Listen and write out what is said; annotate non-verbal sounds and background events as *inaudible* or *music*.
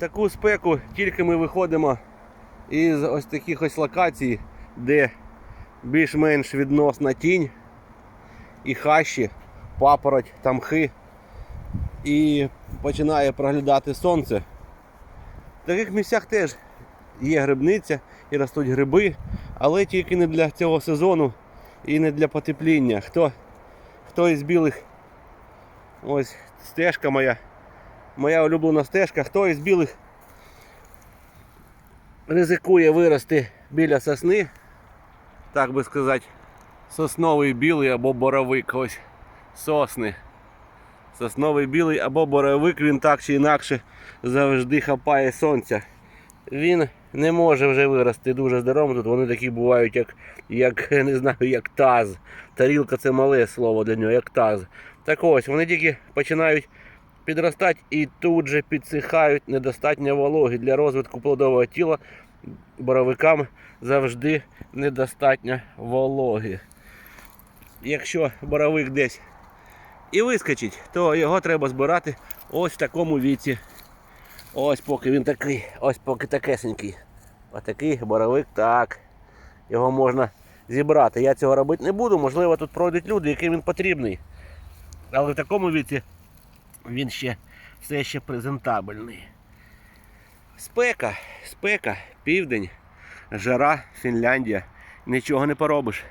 таку спеку тільки ми виходимо із ось таких ось локацій, де більш-менш відносна тінь і хащі, папороть, тамхи. І починає проглядати сонце. В таких місцях теж є грибниця і ростуть гриби, але тільки не для цього сезону і не для потепління. Хто, хто із білих, ось стежка моя, моя улюблена стежка, хто із білих ризикує вирости біля сосни, так би сказати, сосновий білий або боровик, ось сосни. Сосновий білий або боровик, він так чи інакше завжди хапає сонця. Він не може вже вирости дуже здоровим. Тут вони такі бувають, як, як *laughs* не знаю, як таз. Тарілка це мале слово для нього, як таз. Так ось, вони тільки починають підростати і тут же підсихають недостатньо вологи для розвитку плодового тіла. Боровикам завжди недостатньо вологи. Якщо боровик десь і вискочить, то його треба збирати ось в такому віці. Ось поки він такий, ось поки такесенький. Отакий боровик, так. Його можна зібрати. Я цього робити не буду, можливо, тут пройдуть люди, яким він потрібний. Але в такому віці він ще все ще презентабельний. Спека, спека, південь, жара, Фінляндія. Нічого не поробиш.